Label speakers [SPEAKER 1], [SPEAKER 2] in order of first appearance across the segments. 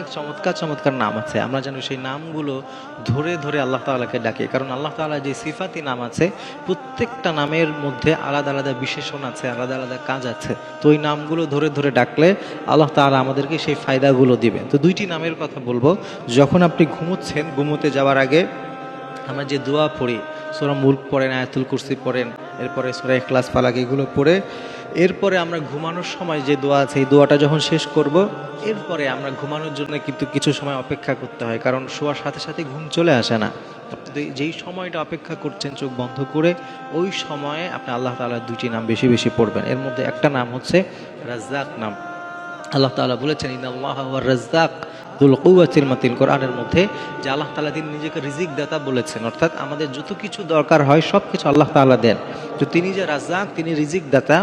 [SPEAKER 1] অনেক চমৎকার চমৎকার নাম আছে। আমরা যেন সেই নামগুলো ধরে ধরে আল্লাহ তাআলাকে ডাকি। কারণ আল্লাহ তাআলা যে সিফাতি নাম আছে, প্রত্যেকটা নামের মধ্যে আলাদা আলাদা বিশেষণ আছে, আলাদা আলাদা কাজ আছে। তো ওই নামগুলো ধরে ধরে ডাকলে আল্লাহ তাআলা আমাদেরকে সেই ফায়দাগুলো দিবেন। তো দুইটি নামের কথা বলব। যখন আপনি ঘুমোচ্ছেন, ঘুমোতে যাওয়ার আগে আমরা যে দোয়া পড়ি, সোরা মুল্ক পড়েন, আয়াতুল কুরসি পড়েন, এরপরে সোরা এখলাস পালাক এগুলো পড়ে এরপরে আমরা ঘুমানোর সময় যে দোয়া আছে, এই দোয়াটা যখন শেষ করব, এরপরে আমরা ঘুমানোর জন্য কিন্তু কিছু সময় অপেক্ষা করতে হয়, কারণ শোয়ার সাথে সাথে ঘুম চলে আসে না। যেই সময়টা অপেক্ষা করছেন, চোখ বন্ধ করে, ওই সময়ে আপনি আল্লাহ তাআলার দুইটি নাম বেশি বেশি পড়বেন। এর মধ্যে একটা নাম হচ্ছে রাজ্জাক নাম। আল্লাহ তাআলা বলেছেন, ইন্নাল্লাহ ওয়া রাজ্জাক। দুল কুওয়াতিল মাতিন কোরআনের মধ্যে, যে আল্লাহ তালা তিনি নিজেকে রিজিক দাতা বলেছেন। অর্থাৎ আমাদের যত কিছু দরকার হয় সব কিছু আল্লাহ তাআলা দেন। তো তিনি যে রাজ্জাক, তিনি রিজিক দাতা,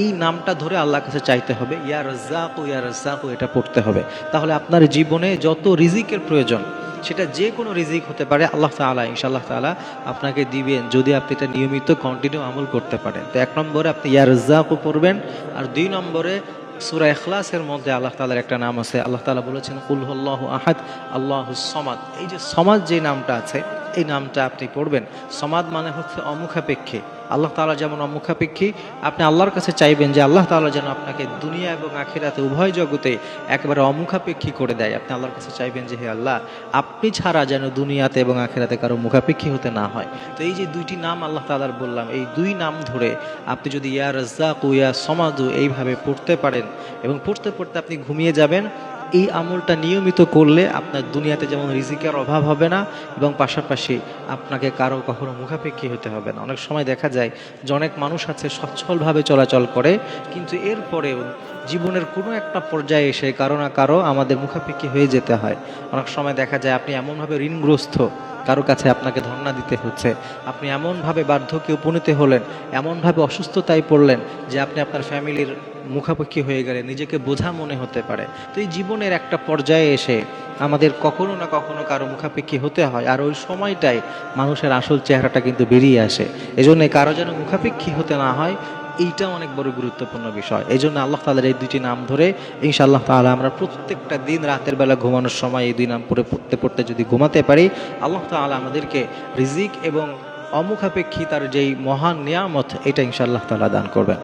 [SPEAKER 1] এই নামটা ধরে আল্লাহর কাছে চাইতে হবে, ইয়া রাজ্জাক ও ইয়া রাজ্জাক, এটা পড়তে হবে। তাহলে আপনার জীবনে যত রিজিকের প্রয়োজন, সেটা যে কোনো রিজিক হতে পারে, আল্লাহ তাআলা, ইনশাআল্লাহ তাআলা আপনাকে দিবেন, যদি আপনি এটা নিয়মিত কন্টিনিউ আমল করতে পারেন। তো এক নম্বরে আপনি ইয়া রাজ্জাকও পড়বেন, আর দুই নম্বরে সুরা এখলাসের মধ্যে আল্লাহ তালার একটা নাম আছে। আল্লাহ তালা বলেছেন, কুল হল্লাহ আহাদ, আল্লাহ সমাদ। এই যে সমাজ যে নামটা আছে এই নামটা আপনি পড়বেন। সমাদ মানে হচ্ছে অমুখাপেক্ষী। আল্লাহ তাআলা যেমন অমুখাপেক্ষী, আপনি আল্লাহর কাছে চাইবেন যে আল্লাহ তাআলা যেন আপনাকে দুনিয়া এবং আখিরাতে উভয় জগতে একেবারে অমুখাপেক্ষী করে দেয়। আপনি আল্লাহর কাছে চাইবেন যে হে আল্লাহ, আপনি ছাড়া যেন দুনিয়াতে এবং আখিরাতে কারও মুখাপেক্ষী হতে না হয়। তো এই যে দুইটি নাম আল্লাহ তালার বললাম, এই দুই নাম ধরে আপনি যদি ইয়া রাজ্জাক ইয়া সমাদু এইভাবে পড়তে পারেন এবং পড়তে পড়তে আপনি ঘুমিয়ে যাবেন এই আমলটা নিয়মিত করলে আপনার দুনিয়াতে যেমন রিজিকের অভাব হবে না এবং পাশাপাশি আপনাকে কারও কখনো মুখাপেক্ষী হতে হবে না। অনেক সময় দেখা যায় যে অনেক মানুষ আছে সচ্ছলভাবে চলাচল করে, কিন্তু এরপরেও জীবনের কোনো একটা পর্যায়ে এসে কারও না কারও আমাদের মুখাপেক্ষি হয়ে যেতে হয়। অনেক সময় দেখা যায় আপনি এমনভাবে ঋণগ্রস্ত, কারও কাছে আপনাকে ধর্ণা দিতে হচ্ছে। আপনি এমনভাবে বার্ধক্যে উপনীত হলেন, এমনভাবে অসুস্থতায় পড়লেন যে আপনি আপনার ফ্যামিলির মুখাপেক্ষী হয়ে গেলে নিজেকে বোঝা মনে হতে পারে। তো এই জীবনের একটা পর্যায়ে এসে আমাদের কখনো না কখনো কারও মুখাপেক্ষি হতে হয় আর ওই সময়টাই মানুষের আসল চেহারাটা কিন্তু বেরিয়ে আসে। এজন্য কারও যেন মুখাপেক্ষি হতে না হয় এইটা অনেক বড় গুরুত্বপূর্ণ বিষয়। এই জন্য আল্লাহ তালার এই দুইটি নাম ধরে ইনশাআল্লাহ তাআলা আমরা প্রত্যেকটা দিন রাতের বেলা ঘুমানোর সময় এই দুই নাম পড়ে পড়তে পড়তে যদি ঘুমাতে পারি, আল্লাহ তাহলে আমাদেরকে রিজিক এবং অমুখাপেক্ষী তার যেই মহান নিয়ামত, এটা ইনশাআল্লাহ তালা দান করবেন।